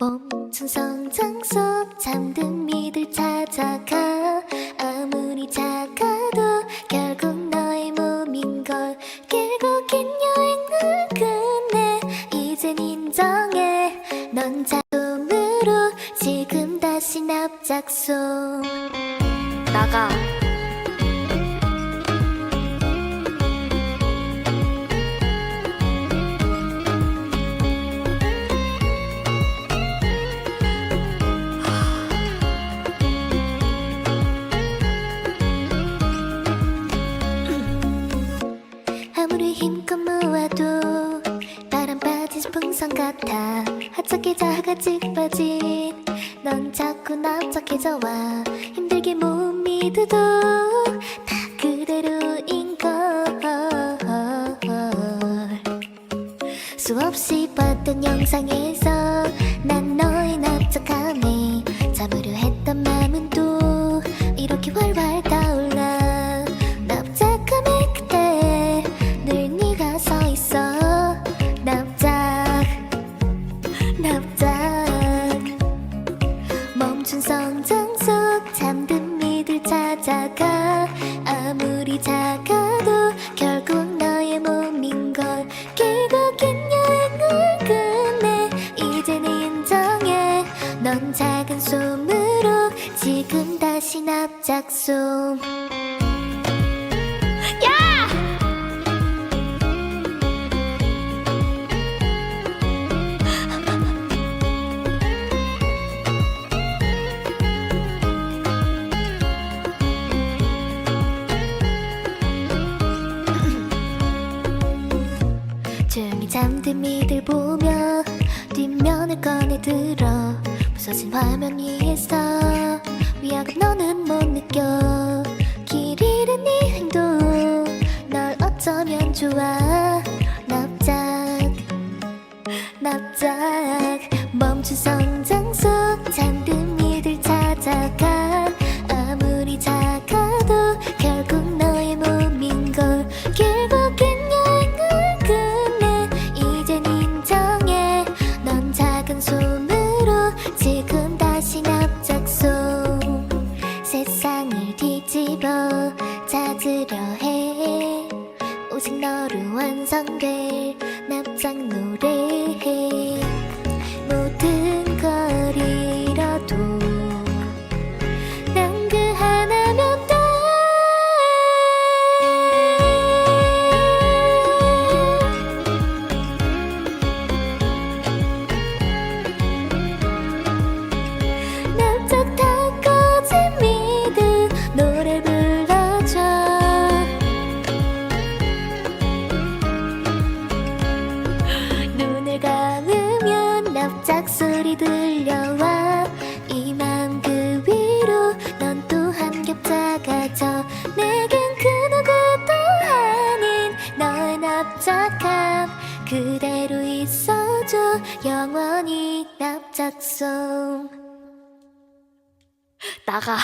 멈춘 성장 속 잠든 미들 찾아가. 아무리 작아도 결국 너의 몸인 걸 길고 긴 여행을 끝내. 이젠 인정해. 넌 자동으로 지금 다시 납작송 나가. 풍선 같아. 하찮게 작아지 빠진 넌 자꾸 납작해져 와. 힘들게 못 믿어도 다 그대로인 걸. 수없이 봤던 영상에서 난 너의 납작함에 멈춘 성장 속. 잠든 미들 찾아가. 아무리 작아도 결국 너의 몸인 걸 길고 긴 여행을 끝내. 이제는 인정해. 넌 작은 솜으로 지금 다시 납작솜 잠든 미들 보며 뒷면을 꺼내 들어. 부서진 화면 위에서 위화감 너는 못 느껴. 길 잃은 네 행동 널 어쩌면 좋아. 납작 납작. 멈춘 성장 뒤집어 찾으려 해. 오직 너로 완성될 납작 노 납작함 그대로 있어줘 영원히 납작 송 나가.